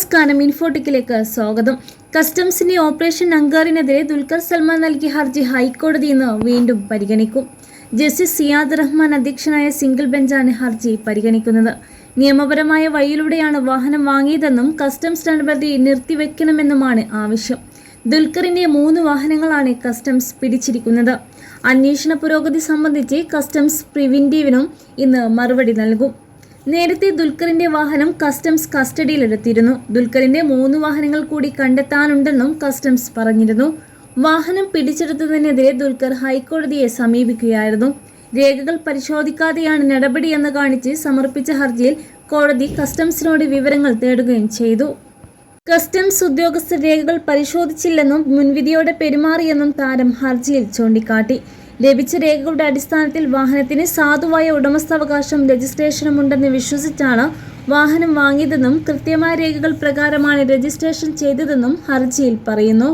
നമസ്കാരം. ഇൻഫോട്ടിക്കിലേക്ക് സ്വാഗതം. കസ്റ്റംസിന്റെ ഓപ്പറേഷൻ അങ്കാറിനെതിരെ ദുൽഖർ സൽമാൻ നൽകിയ ഹർജി ഹൈക്കോടതി ഇന്ന് വീണ്ടും പരിഗണിക്കും. ജസ്റ്റിസ് സിയാദ് റഹ്മാൻ അധ്യക്ഷനായ സിംഗിൾ ബെഞ്ചാണ് ഹർജി പരിഗണിക്കുന്നത്. നിയമപരമായ വഴിയിലൂടെയാണ് വാഹനം വാങ്ങിയതെന്നും കസ്റ്റംസ് നടപടി നിർത്തിവെക്കണമെന്നുമാണ് ആവശ്യം. ദുൽഖറിന്റെ മൂന്ന് വാഹനങ്ങളാണ് കസ്റ്റംസ് പിടിച്ചിരിക്കുന്നത്. അന്വേഷണ പുരോഗതി സംബന്ധിച്ച് കസ്റ്റംസ് പ്രിവിന്റീവിനും ഇന്ന് മറുപടി നൽകും. നേരത്തെ ദുൽഖറിന്റെ വാഹനം കസ്റ്റംസ് കസ്റ്റഡിയിലെടുത്തിരുന്നു ദുൽഖറിന്റെ മൂന്ന് വാഹനങ്ങൾ കൂടി കണ്ടെത്താനുണ്ടെന്നും കസ്റ്റംസ് പറഞ്ഞിരുന്നു. വാഹനം പിടിച്ചെടുത്തതിനെതിരെ ദുൽഖർ ഹൈക്കോടതിയെ സമീപിക്കുകയായിരുന്നു. രേഖകൾ പരിശോധിക്കാതെയാണ് നടപടിയെന്ന് കാണിച്ച് സമർപ്പിച്ച ഹർജിയിൽ കോടതി കസ്റ്റംസിനോട് വിവരങ്ങൾ തേടുകയും ചെയ്തു. കസ്റ്റംസ് ഉദ്യോഗസ്ഥ രേഖകൾ പരിശോധിച്ചില്ലെന്നും മുൻവിധിയോടെ പെരുമാറിയെന്നും താരം ഹർജിയിൽ ചൂണ്ടിക്കാട്ടി. ലഭിച്ച രേഖകളുടെ അടിസ്ഥാനത്തിൽ വാഹനത്തിന് സാധുവായ ഉടമസ്ഥാവകാശം രജിസ്ട്രേഷനും ഉണ്ടെന്ന് വിശ്വസിച്ചാണ് വാഹനം വാങ്ങിയതെന്നും കൃത്യമായ രേഖകൾ പ്രകാരമാണ് രജിസ്ട്രേഷൻ ചെയ്തതെന്നും ഹർജിയിൽ പറയുന്നു.